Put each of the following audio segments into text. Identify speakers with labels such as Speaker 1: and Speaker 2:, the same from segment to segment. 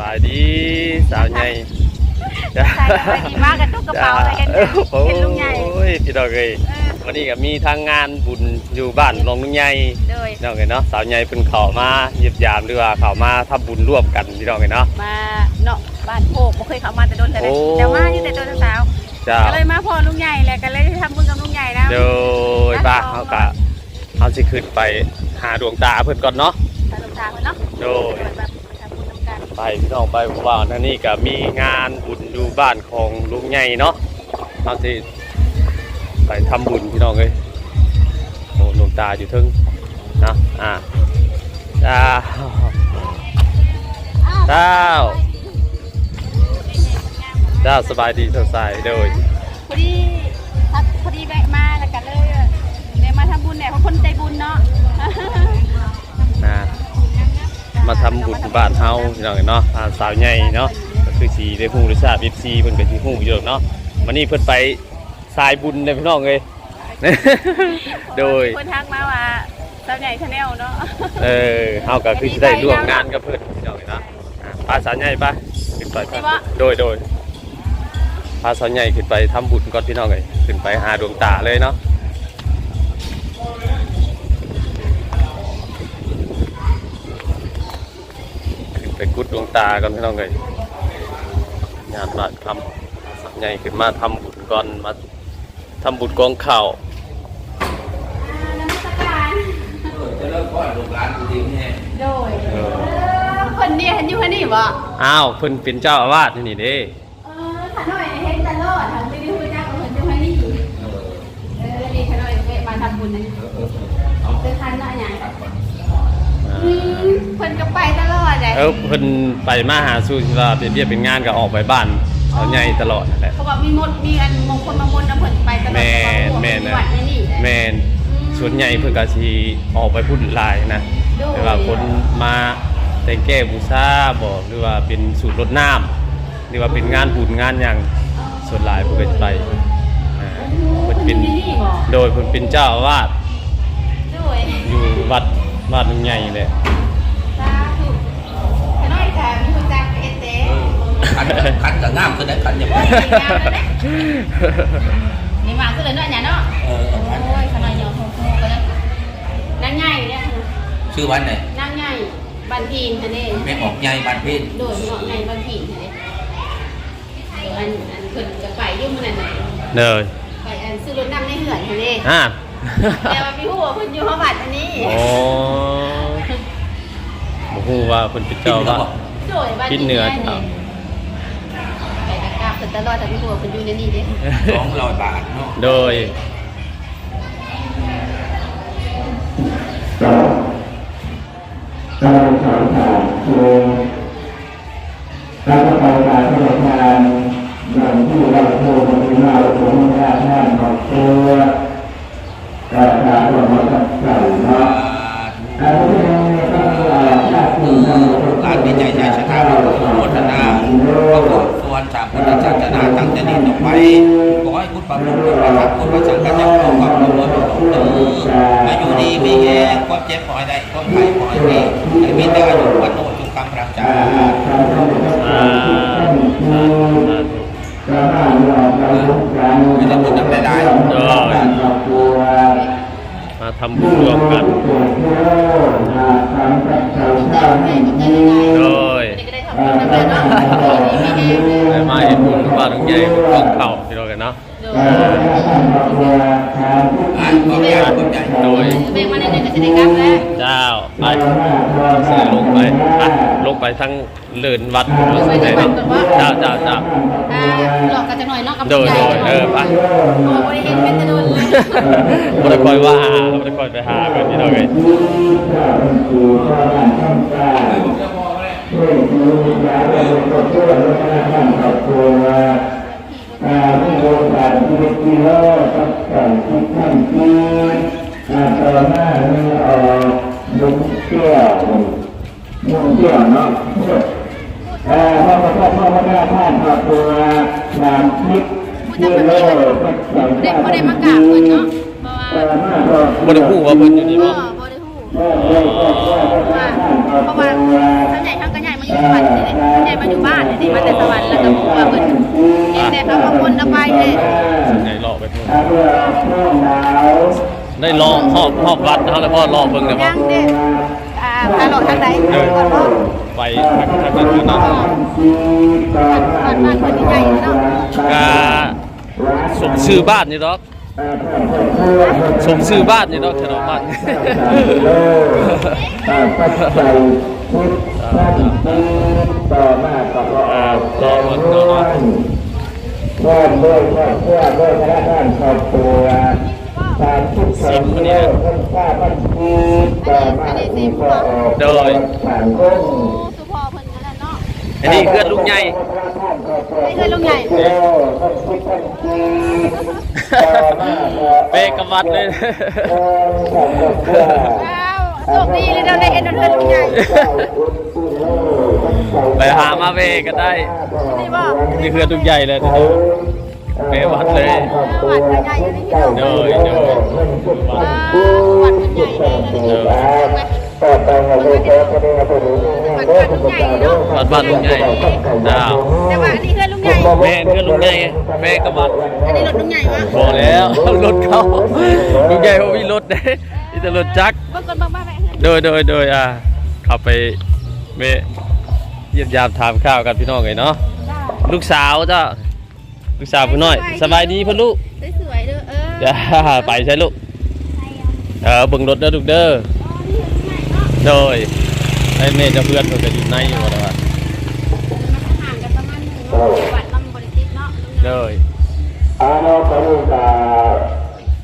Speaker 1: บายดีสาวใหญ่จ้า
Speaker 2: ใส่ไปดีมากกันทุกกระเป๋าอะไรกันเนี่ย
Speaker 1: โอ้
Speaker 2: เห็นลุงใหญ่
Speaker 1: ยพี่ดอกเอ้ย
Speaker 2: เออ
Speaker 1: วันนี้ก็มีทางงานบุญอยู่บ้านน้องลุงใหญ่
Speaker 2: โดย
Speaker 1: น้องเอ้ยเนาะสาวใหญ่เพิ่นเข้ามาเยียบยามหรือว่าเข้ามาทำบุญร่วมกันพี่น้องเอ้ยเนาะ
Speaker 2: มาเนาะบ้านโพกบ่เคยเข้ามาแต่โดนแต่
Speaker 1: โอ้
Speaker 2: แต่มาอยู่แต่โดนสาว
Speaker 1: จ้า
Speaker 2: ก็เลยมาพอลุงใหญ่แหละก็เลยทำบุญกับลุงใหญ่นะ
Speaker 1: โดยบ้าเฮาก็เฮาสิขึ้นไปหาดวงตาเพิ่นก่อนเนาะ
Speaker 2: ตาลุงตาคนเนาะ
Speaker 1: โดย ไปพี่น้องไปว่าท่นนี่ก็มีงานบุญอยู่บ้านของลุงใหญ่เนาะเอาสิไปทำบุญพี่น้องเลยโอ้หลวงตาอยู่ทึ่งนะอ่าดาดาเจ้าสบายดีสดใส
Speaker 2: เลย บุญบ้า
Speaker 1: นเฮาพี่น้องเนาะอ่าสาวใหญ่เนาะก็คือสีได้ฮู้ได้ทราบ FC เพิ่นก็สิฮู้อยู่ดอกเนาะวันนี้เพิ่นไปสายบุญเลยพี่น้องเอ้ยโดย
Speaker 2: คนทักมาว่าสาวใหญ่ชาแนลเนาะ
Speaker 1: เออเฮาก็คือสิได้ร่วมงานกับเพิ่นพี่น้องเนาะอะพาสาวใหญ่ไปขึ้นไป
Speaker 2: ดีวะ
Speaker 1: โดยโดยพาสาวใหญ่ขึ้นไปทำบุญก่อนพี่น้องเอ้ยขึ้นไปหาดวงตาเลยเนาะ ไปกุดดวงตาก่อนพี่น้องเอ้ยงานมาทำสาวใหญ่ขึ้นมาทำบุญก่อนมาทำบุญกองข่าว
Speaker 3: จะเริ่มก่อนลูกหลานกูดีแน่
Speaker 2: โดยคนเดียวเห็นอยู่คนนี้บ่
Speaker 1: อ้าวเพิ่นเป็นเจ้าอาวาสนี่นี่เด้
Speaker 2: อืมเพิ่นก็ไปตลอดเลย
Speaker 1: เออเพิ่นไปมาหาสู่ที่ว่าเป็นเรียกเป็นงานก็ออกไปบ้านเขาใหญ่ตลอดนั่นแหละ
Speaker 2: เขาบอกมีมดมีอันมงคลมามนต์นะเพิ่นไปตลอด
Speaker 1: แม่นแม่น
Speaker 2: มี
Speaker 1: นะ
Speaker 2: วัดในนี่
Speaker 1: แม่นส่วนใหญ่เพิ่นก็สิออกไปพูดหลายนะแต่ว่าคนมาแต่งแก้บูชาบ่หรือว่าเป็นสูตรรดน้ำหรือว่าเป็นงานบุญงานหยังส่วนหลายเพิ่นก็จะไปอ่าเพิ่นเป็น
Speaker 2: ที่นี่บ่
Speaker 1: โดยเพิ่นเป็นเจ้าอาวาส
Speaker 2: ด้วย
Speaker 1: อยู่วัด วัดหนึ่งใหญ่เลย
Speaker 2: สาธุขาหน่อยค่ะมีคนจักเอเต้
Speaker 3: ขันขันกับง่ามคือได้ขันอย่างไร
Speaker 2: นี่มาก็เลยเนาะเนี่ยเนาะ
Speaker 3: เออ
Speaker 2: โอ้ยขาหน่อยยอมโหๆกันเลยนางใหญ่เนี่ย
Speaker 3: ชื่อวันไหน
Speaker 2: นางใหญ่บันทีนอันนี้
Speaker 3: แม่ออกใหญ่บ้านเพชร
Speaker 2: โดยเหมาะในบันทีนอันนี้อันอันเพิ่นจะไปยุ่งมันไหน
Speaker 1: เนย
Speaker 2: ไปอันซื้อรถนำในเหือนอันนี้
Speaker 1: อ่า
Speaker 2: แต่ว่าพี่หัวเพิ่นอยู่ห้องบัตรอันนี้
Speaker 1: โอ้บ่ฮู้ว่าเพิ่นเป็นเจ้าว่า
Speaker 2: โดยบัน
Speaker 1: กินเนื้อครับ
Speaker 2: ไปอากาศเพิ่นตลอดแต่พี่หัวเพิ่นอยู่ในนี่เด้
Speaker 3: สองร้อยบาทเนาะ
Speaker 1: โดย
Speaker 4: การสอนผ่านครูการประกอบการที่เราทานอย่างที่เราโทรมาที่เราโทรมาท่านบอกตัว หนึ่งทำ
Speaker 3: หลานดีใจใจชะตาเราโมทนาประกอบส่วนชามพุทธศาสนาตั้งแต่นี้ต่อไปขอให้พุทธประมุขพุทธประทับพุทธประสังกัจจ์ความรู้ล้วนของเธออายุดีมีแรงความเจ็บปล่อยได้ความไข้ปล่อยดีให้มีแต่อายุวันโนจุกรรมพระจา
Speaker 1: อ่าสาธุมา ทำบุญร่วมกันโดย
Speaker 2: วันนี้ก็ได้ทำบุญนำกันเนาะดีๆมีแรง
Speaker 1: ได้มาเห็นบุญบ้านหลังใหญ่บุญกองเข่าที่เรากันเนาะ
Speaker 2: โดย
Speaker 3: อ่านความใหญ่ความใหญ่
Speaker 1: โดย
Speaker 2: แบ่งมาได้ๆก็จะได้กลับแล้ว
Speaker 1: เจ้าไปเสือลงไปไปลงไปทั้ง เลินวัดลงไปไหนเนาะเจ้าเจ้าเจ้า
Speaker 2: อ่าหลอกกันจะหน่อยเนาะกับ
Speaker 1: โดยโดยเออไป
Speaker 2: โอ้ยบ่ได้เห็นเป็นแตะโดนเลย
Speaker 1: บ่ได้คอยว่าบ่ได้คอยไปหากันนี่เนาะเอ้ย
Speaker 4: อาผู้โอกาสที่ได้กิโลกับการที่ท่านกินอาต่อหน้านี้ออกลุงเชี่ยวลุงเชี่ยวเนาะอ่า พระพุทธพระพุทธท่านพระตัวนามคิดที่โลกสังฆ
Speaker 2: เด็กบ่ได้มากราบเพิ่นเนาะเพราะว่า
Speaker 1: บ่ได้ฮู้ว่าเพิ่นอยู่นี่
Speaker 2: บ่
Speaker 1: บ่
Speaker 2: บ่ได้ฮู้เพราะว่าเพราะว่าทางใหญ่ทางกระใหญ่มาอยู่ที่วัดนี่แหละใหญ่มาอยู่บ้านนี่มาแต่สวรรค์แล้วก็บอกว่าเพิ่นเห็นแต่เขาบางคนเอาไปเลย
Speaker 1: ได้รอบไปพุ่น
Speaker 4: เมื่อช่วงหน
Speaker 1: ได้รอบหอบหอบวัดเขาแล้วพ่อรอบเบิ่งได้บ่
Speaker 2: ยังเด้อ่า พาโหลดทางไหน
Speaker 1: เดิน
Speaker 2: ก่อนบ่
Speaker 1: ไปทางทางนั้นเนาะ
Speaker 4: ที่ต่อมา
Speaker 2: บ้านบ้านคนใหญ่เนาะ
Speaker 1: กาสมชื่อบ้านนี่ดอก
Speaker 4: เอ่อเพื่อนเพื่อนเพื่อน
Speaker 1: สมชื่อบ้านนี่ดอกถนนบ้าน
Speaker 4: โลกเอ่อปัจจัยพุทธท่านที่ต่อมาก็ออกแรงร่วมร่วมด้วยครอบครัวด้วยคณะท่านครอบครัว ตามทุกสังโลกท่านข้าพันธีต่อมาที่ก็ออก
Speaker 1: โดย
Speaker 4: สังคม
Speaker 2: สุพอเพิ่นนั่นแหละเนาะ
Speaker 1: อันนี้เพื่อนลุงใหญ่
Speaker 2: ไม่เคยลุงใหญ่
Speaker 1: เปกบวัดเลย
Speaker 2: ว้าวโชคดีเลยเราได้เห็นเพื่อนลุงใหญ่
Speaker 1: ไปหามาเวกันได้
Speaker 2: นี่บ่
Speaker 1: นี่เพื่อนลุงใหญ่เลยเเปวัดเลย
Speaker 2: วัดใหญ่อยู่นี่พี่น้อง
Speaker 1: โดยโดย
Speaker 2: ว้าววัดมันใหญ่เลยนะนี่
Speaker 4: ต่อไปเราจะเจอประเด็นประเด็น
Speaker 1: วัดบ้านลุงใหญ่ดาว
Speaker 2: แต่ว่าอันนี้เพื่อนลุงใหญ่
Speaker 1: แม่เพื่อนลุงใหญ่แม่กบวัด
Speaker 2: อันนี้รถลุงใหญ่วะ
Speaker 1: พอแล้วรถเขาลุงใหญ่เขามีรถได้มีแต่รถจักร
Speaker 2: บางคนบางบ้านแม่
Speaker 1: โดยโดยโดยอ่าเข้าไปเมเยี่ยมยามถามข้าวกันพี่น้องเลยเนาะลูกสาวเจ้า ลูกสาวพี่น้อย สบายดีเพ่อลูก
Speaker 2: สวยๆเด้อเออ
Speaker 1: อย่าไปใช่ลูกเออเบิ่งรถเด้อลูกเด้อโดยไอ้เมย์เจะเพื่อนเพิ่นก็อยู่ในอยู่ว่าแต่ว่า
Speaker 2: ห่างกันประมาณหนึ่งวัดลำบริติตเนาะ
Speaker 1: โดย
Speaker 4: อาโนกรุตา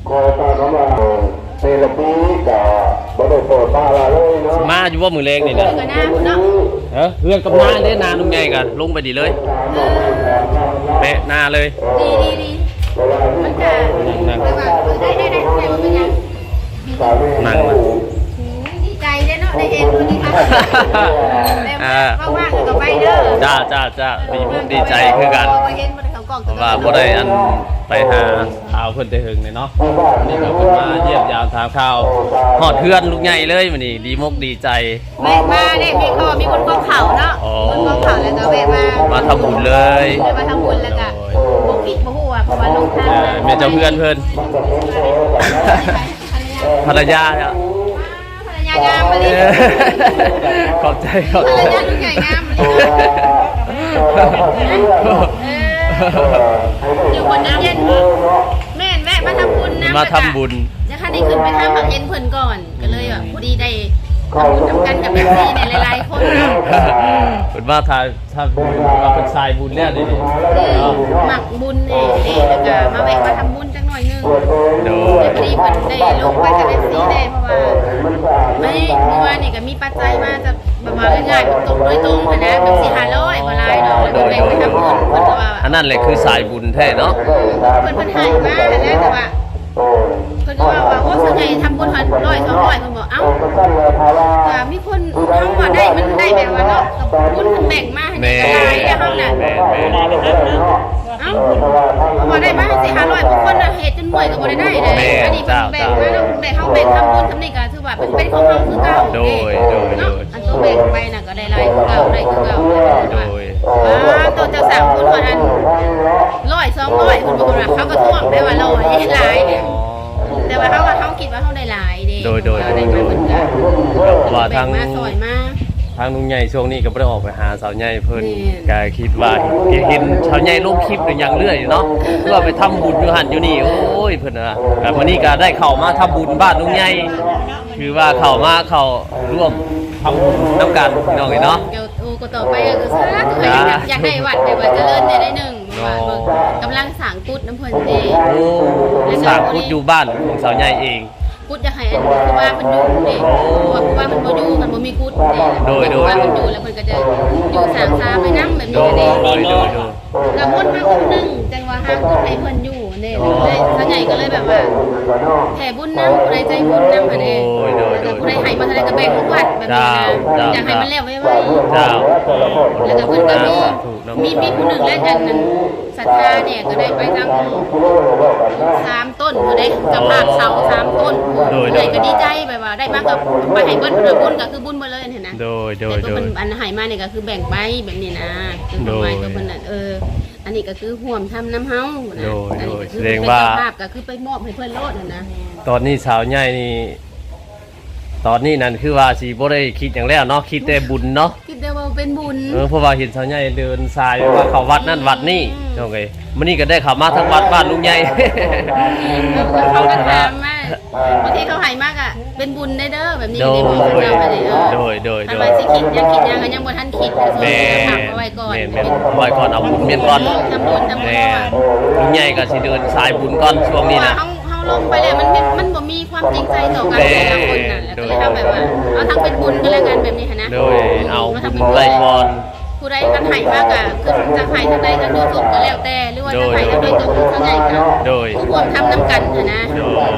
Speaker 4: โคตาของเราเซลปีกับบริโภคมาลาเลยเนาะ
Speaker 1: มาอยู่ว่ามือเล็กนี่นะ
Speaker 2: เกิดหน้าเนาะ
Speaker 1: เออเพื่อนกับนาเด้นาลุงใหญ่กันลงไปดีเลย เปะหน้าเลย
Speaker 2: ดีดีดีมันจะแต่ว่าได้ได้ได้ได้มันเป็นยัง
Speaker 1: นั่งมา
Speaker 2: ดีใจได้เนาะได้เห็นคนนี้ค่ะแต่ว่างๆก็ไปเด้อ
Speaker 1: จ้าจ้าจ้าดีมุกดีใจคือกัน
Speaker 2: เห็นบน เขากล่อง
Speaker 1: เพราะว่าบ่ได้อันไปหาข่าวเพิ่นแต่หึงเลยเนาะวันนี้ก็เพิ่นมาเยี่ยมยามถามข่าวฮอดเพื่อนลูกใหญ่เลยมื้อนี้ดีมกดีใจ
Speaker 2: แวะมาเนี่ยมีเขามีคนกองเขาเนาะคนกองเขาแล้วก็แวะมา
Speaker 1: มาทำบุญเลย
Speaker 2: เดินมาทำบุญแล้วก็บกปิดบ่ฮู้ว่าเพราะว่าลงทาง
Speaker 1: เออแม่เจ้าเพื่อนเพิ่นภรรยาเนี่ย
Speaker 2: ภรรยางามมา
Speaker 1: เอ
Speaker 2: ดิ
Speaker 1: อขอบใจขอบ
Speaker 2: ภร
Speaker 1: ใจ
Speaker 2: รยาลูกใหญ่งามมาดิ อยู่คนน้ำเย็นแม่นแวะมาทำบุญนะ
Speaker 1: มาทำบุญ
Speaker 2: จะค่ะได้ขึ้นไปทำผักเย็นเพิ่นก่อน ก็เลยแบบพอดีได้ทำบุญทำกันกับแม่ซีเนี่ยหลายๆคนเนาะ
Speaker 1: เป็นว่าถ้าถ้าว่าเป็นสายบุญเนี่ยนี่
Speaker 2: หมักบุญนี่นี่แล้วก็มาแวะมาทำบุญจังหน่อยนึงเดี๋ยวพอดีเพิ่นได้ลงไปกับแม่ซีได้เพราะว่าไม่เมื่อวานนี่ก็มีปัจจัยมาจะ ประมาณง่ายๆตรงโดยตรงค่ะนะแบบสี่ห้าร้อยบ่หลายดอกแล้วก็แบ่งไปทำบุญเพิ่นก็ว่า
Speaker 1: อันนั้นแหละคือสายบุญแท้เนาะ
Speaker 2: เพิ่นเพิ่นให้มาแล้วแต่ว่า เพิ่นก็ว่าว่าโอ้ส่วนใหญ่ทำบุญหันร้อยสองร้อยเพิ่นบอกเอ้าว่ามีคนเฮาว่าได้มันได้แบบว่าเนาะกับบุญมันแบ่งมาให้
Speaker 1: แม่
Speaker 2: ได้หลายแล้วเฮาน่ะ
Speaker 1: แม่แม่
Speaker 2: เอ้าพอได้มาสี่ห้าร้อยบางคนน่ะเฮ็ดจนหน่วยก็บ่ได้ได้เลยอันนี้เพิ่นแบ่งมาแล้วแบ่งเฮาแบ่งทำบุญทำนี่ก็ถือว่าเป็นเป็นของเฮาคือเก่าเนาะอันตัวแบ่งไปน่ะก็ได้หลายคือเก่าได้คือเก่า
Speaker 1: โดย
Speaker 2: ว้าตัวเจ้าสามคนว่าอันร้อยสองร้อยคนบางคนว่าเขาก็ท่วงได้ว่าร้อยหลาย แต่ว่าเขาว่าเขาคิดว่าเขาได้หลายเด้
Speaker 1: โดยโดย
Speaker 2: เขาได้มาเหมือนกัน
Speaker 1: ว่าทาง
Speaker 2: แบ่มาซอยมา
Speaker 1: ทางลุงใหญ่ช่วงนี้ก็บ่ได้ออกไปหาสาวใหญ่เพิ่น
Speaker 2: แม่
Speaker 1: ก็คิดว่าเห็นสาวใหญ่ลงคลิปหรือยังเรื่อยเนาะเพื่อไปทำบุญอยู่หั่นอยู่นี่โอ้ยเพิ่นน่ะก็วันนี้ก็ได้เข้ามาทำบุญบ้านลุงใหญ่คือว่าเข้ามาเข้าร่วมทำบุญนํกันพี่น้องเอ้ยเนาะ
Speaker 2: เดี๋ยวโอ้ก็ต่อไปก็คือสาธุอยากอยากได้วัดได้ว่าเจริญได้ได้หนึ่ง ว่าเบิ่งกำลังสร้างกุฏน้ำเพิ่นเด้
Speaker 1: โอ้สร้างพุทธอยู่บ้านของสาวใหญ่เอง
Speaker 2: กุฏอยากให้อันคือว่าเพิ่นอยู่เด้เพราะว่าคือว่ามันบ่อยู่มันบ่มีกุฏเด้
Speaker 1: โดยโดย
Speaker 2: ว่ามันอยู่แล้วเพิ่นก็จะอยู่สร้างซาไปนำแบบ
Speaker 1: โด
Speaker 2: นี้
Speaker 1: ย
Speaker 2: เด้
Speaker 1: โดยโดยโดย
Speaker 2: กับมดมาคนหนึ่งจังว่าห้างกุฏให้เพิ่นอยู่เด้ เลยส่วนใหญ่ก็เลยแบบว่าแผ่บุญน้ำผู้ใดใจบุญน้ำอันนี้
Speaker 1: โอ้ยโดยโด
Speaker 2: แล้ว
Speaker 1: ย
Speaker 2: ผู้ใดให้มาเท่าไรก็แบ่งทุกวัดแบบนี้นะ
Speaker 1: เจ้า
Speaker 2: อยากให้มันแล้วไว้ไว
Speaker 1: เจ้า
Speaker 2: แล้วก็เพิ่นก็มี
Speaker 1: สาธุเนาะ
Speaker 2: มีมีผู้หนึ่งและอันนั้น ศรัทธาเนี่ยก็ได้ไปทั้งสามต้นก็ได้กับภาพเสาสามต้น
Speaker 1: โดย
Speaker 2: เลยก็ดีใจแบบว่าได้มากกับไปให้เบิ้ลเพิ่นว่าบุญก็คือบุญมาเลยเห็นนะ
Speaker 1: โดยโดย
Speaker 2: แต่
Speaker 1: โด
Speaker 2: ตัวยมันอันใหายมาเนี่ยก็คือแบ่งไปแบบนี้นะคือทำไม
Speaker 1: โดย
Speaker 2: ก็มันน่ะเออ อันนี้ก็คือห่วมทำน้ำเฮานะ
Speaker 1: โดย
Speaker 2: อันนี้ก็คือ
Speaker 1: โดยแสดง
Speaker 2: เป็น
Speaker 1: ว่า
Speaker 2: เจ้าภาพก็คือไปมอบให้เพื่อนโลดน่ะนะ
Speaker 1: ตอนนี้สาวใหญ่นี่ ตอนนี้นั่นคือว่าสิบ่ได้คิดอย่างแล้วเนาะคิดแต่บุญเนาะ
Speaker 2: คิดได้ว่าเป็นบุญ
Speaker 1: เออเพราะว่าเห็นสาวใหญ่เดินสายว่าเขาวัดนั่นวัดนี่
Speaker 2: อืม
Speaker 1: โอเคมื้อนี้ก็ได้เข้ามาทั้งวัดบ้านลุงใหญ่
Speaker 2: แล้วเขาก็ถามว่าบางทีเขาใหายมากอะเป็นบุญได้เด้อแบบนี้
Speaker 1: โด
Speaker 2: ใน
Speaker 1: ย
Speaker 2: บอกกับเราไปเลยเออ
Speaker 1: โดยโดยโด
Speaker 2: ถ้ายว่าสิคิดยังคิดยังก็ยังบ่ทันคิดนะส่วน
Speaker 1: แม่
Speaker 2: ที่จะถามเอาไว้ก่อน
Speaker 1: แม่แม่เอาไว้ก่อนเอาบุญเมียนก่อน
Speaker 2: ทำบุญทำบุญ
Speaker 1: แม่
Speaker 2: ก่อน
Speaker 1: ลุงใหญ่ก็สิเดินสายบุญก่อนช่วงนี้
Speaker 2: เพราะ
Speaker 1: นะ
Speaker 2: ว่าเฮาเฮาลงไปแล้วมันเป็นมันบ่มีความจริงใจต่อกัน แต่ละคนน่ะแล้วก็เลยทำแบบว่าเอาทั้งเป็นบุญก็แล้วกันแบบนี้ค่ะนะ
Speaker 1: โดยเอา
Speaker 2: ทำ
Speaker 1: บุญไว้ก่อน
Speaker 2: ผู้ใดกันให้มากอะคือจะให้ทางใดทางโดยสุดก็แล้วแต่หรือว่าจะให้ทางโดยตรงเท่าใหญ่กัน
Speaker 1: โดย
Speaker 2: ทุกคนทำน้ำกันนะนะ
Speaker 1: โดย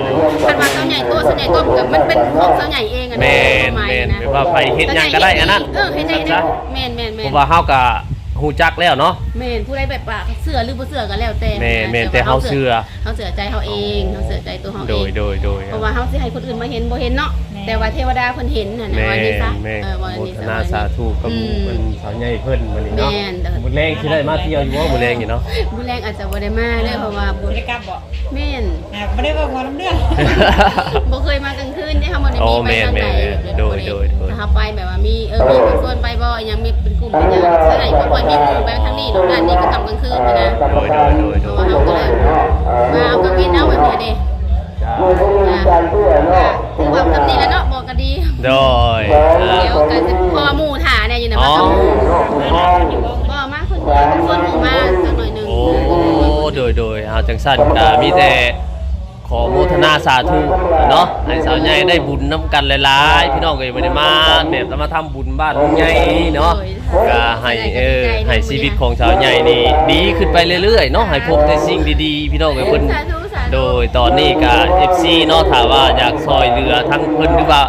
Speaker 2: คันว่าเท่าใหญ่ตัวเท่าใหญ่ต้มกับมันเป็นของเท่าใหญ่เองอะนะ
Speaker 1: แม่น
Speaker 2: หมาย
Speaker 1: แม่น
Speaker 2: นะ
Speaker 1: แปลว่าไปเฮ็ดหยังก็ได้อันนั้น
Speaker 2: เออเฮ็ดได้
Speaker 1: ซะ
Speaker 2: แม่นแม่นแม่
Speaker 1: เพ
Speaker 2: น
Speaker 1: ราะว่าเฮาก็ ฮู้จักแล้วเนาะ
Speaker 2: แม่นผู้ใดแบบว่าเสือหรือบ่เสือก็แล้วแต่
Speaker 1: แม่นแม่นแต่เฮาเชื่อ
Speaker 2: เฮาเสือใจเฮาเองเฮาเสือใจตัวเฮาเอง
Speaker 1: โดยโดยโดย
Speaker 2: เพราะว่าเฮาสิให้คนอื่นมาเห็นบ่เห็นเนาะแต่ว่าเทวดาเพิ่นเห็นน่ะนะ
Speaker 1: แม่
Speaker 2: วันนี้ซะ
Speaker 1: แม่
Speaker 2: เออวัน
Speaker 1: โม
Speaker 2: นี้
Speaker 1: ท
Speaker 2: ซะ
Speaker 1: นาสาธุกับ
Speaker 2: อืม
Speaker 1: มันสาวใหญ่เพิ่นมื้อนี้เนาะ
Speaker 2: แม่นเด้อ
Speaker 1: มื้อแรงสิได้มาเที่ยวอยู่บ่มื้อแรงอยู่เนาะ
Speaker 2: บุญแรงอาจจะบ่ได้มาเลยเพราะว่าบุญ
Speaker 5: บริกรรมบอก
Speaker 2: แม่น
Speaker 5: อ่าไม่ได้ว่าพอน้ำเดือด
Speaker 2: บ่เคยมากลางคืนได้เฮาบ่ได้
Speaker 1: โอ้
Speaker 2: มีไปทาง
Speaker 1: แม่
Speaker 2: ใด
Speaker 1: นแม่นโดยโดย โดย
Speaker 2: ถ้าไปแบบว่ามีเออมีคนชวนไปบ่ยังมีเป็นกลุ่มเป็นหยังเท่าไหร่บ่ค่อยมีหมู่ไปทางนี้ตรงด้านนี้ก็กลับกลางคืนนะ
Speaker 1: โดยโดยโดย
Speaker 2: เพ
Speaker 1: โด
Speaker 2: ราะ
Speaker 1: ย
Speaker 2: ว่าเฮาก็เลยมาเอากลางวินเอาแบบนี้เด้
Speaker 1: จ้า
Speaker 2: นะถือว่าทำนี่แล้วเนาะบอกก็ดี
Speaker 1: โดย
Speaker 2: เดี๋ยวก็จะพอหมู่ถ่าเนี่ยอยู่นะ
Speaker 1: อ๋อ
Speaker 2: ว่าบ่มาคนเดียวคนหมู่มาสักหน่อยหนึง
Speaker 1: โอ้โดยโดยเอาจังซั่นก็มีแต่ ขอโมทนาสาธุเนาะให้สาวใหญ่ได้บุญนํกันหลายๆพี่น้องก็บ่ได้มาแบบจะมาทำบุญบ้านลุงใหญ่เนาะก็ให้เออให้ชีวิตของสาวใหญ่นี่ดีขึ้นไปเรื่อยๆเนาะให้พบแต่สิ่งดีๆ พี่น้องเอ้ยเพิ่น
Speaker 2: สาธุสาธุ
Speaker 1: โดยตอนนี้ก็ FC เนาะถ้าว่าอยากซอยเรือทั้งเพิ่นหรือว่า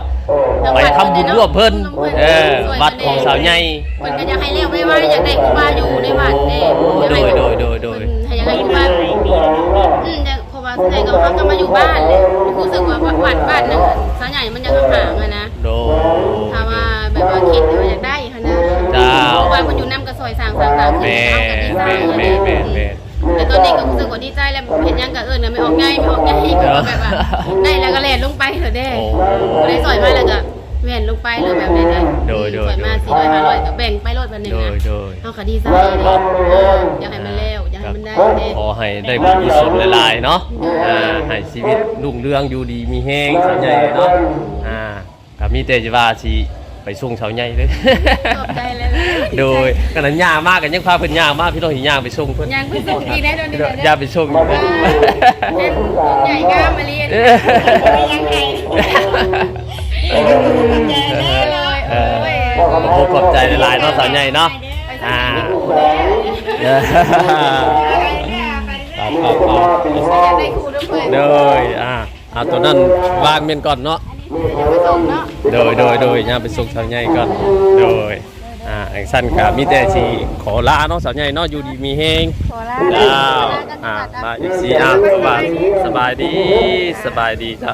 Speaker 1: ไปทำบุญร่วมเพิ่นเออวัดของสาวใหญ่
Speaker 2: เพิ่นก็อยากให้เรียกไว้ว่าอยากได้ครูบาอยู่ในวัดเด้
Speaker 1: โดยโดยโดยโดย
Speaker 2: ให้อยากให้ครูบาอืมแต่ครูบา ส่วนใหญ่ก็เขาก็มาอยู่บ้านเลยรู้สึกว่าวัดบ้านนั้นส่วนใหญ่มันยังห่างๆอะนะ
Speaker 1: โดย
Speaker 2: ถ้าว่าแบบว่าคิดว่าอยากได้ค่ะนะ
Speaker 1: เจ้า
Speaker 2: ครูบามันอยู่น้ำกระซอยสร้างสร้างสร้างขึ้น
Speaker 1: แม่
Speaker 2: เอากับดีใจ
Speaker 1: แม่แม่แม่
Speaker 2: แต่ตอนนี้ก็รู้สึกว่าดีใจแล้วเห็นยังกับเอิญไม่ออกง่ายไม่ออกง่ายก็แบบว่าได้แล้วก็แล่นลงไปเถอะเด้
Speaker 1: โอ้
Speaker 2: ได้สอยมาแล้วก็แว่นลงไปเลยแบบนี้เลย
Speaker 1: โดยโดย
Speaker 2: สอยมาสี่ร้อยห้าร้อยก็แบ่งไปรถแบบนี้
Speaker 1: โด
Speaker 2: นะ
Speaker 1: ยโดย
Speaker 2: เอาคดีใจเลยเอออยากให้มันเร็วอยากให้มันได้เด้
Speaker 1: ขอให้ได้บุญกุศลหลายๆเนาะอ่าให้ชีวิตรุ่งเรืองอยู่ดีมีแฮงสาวใหญ่เนาะอ่าก็มีแต่จะว่าสิไปส่งสาวใหญ่เลย
Speaker 2: ขอบใจเลย
Speaker 1: โดยขนาดย่างมากกันยังพาเพิ่นย่างมากพี่น้องเห็นย่างไปส่งเพิ่น
Speaker 2: ยังไปส่งอีกได้โดน
Speaker 1: พี่
Speaker 2: นี่
Speaker 1: น้อง
Speaker 2: เลย
Speaker 1: ย่างไปส่งอยู่เลย
Speaker 2: เป็นใหญ่งามมาเรียน
Speaker 1: เออ
Speaker 5: ยังไง
Speaker 2: เลย
Speaker 1: เออโอ้ขอบใจหลายๆเนาะสาวใหญ่เนาะ อ่าเออครับครับครับ
Speaker 2: อยากได้ครูด้วยเพื่อน
Speaker 1: โดยอ่าเอาตัวนั้นวางเมียนก่อนเนาะ
Speaker 2: เนาะ
Speaker 1: โดยโดยโดยย่าไปส่งสาวใหญ่ก่อนโดยอ่าอังสั้นกับมีแต่สิขอลาเนาะสาวใหญ่เนาะอยู่ดีมีเฮง
Speaker 2: ขอลา
Speaker 1: จ้าอ่ามาอีกสีอะสบายสบายดีสบายดีจ้ะ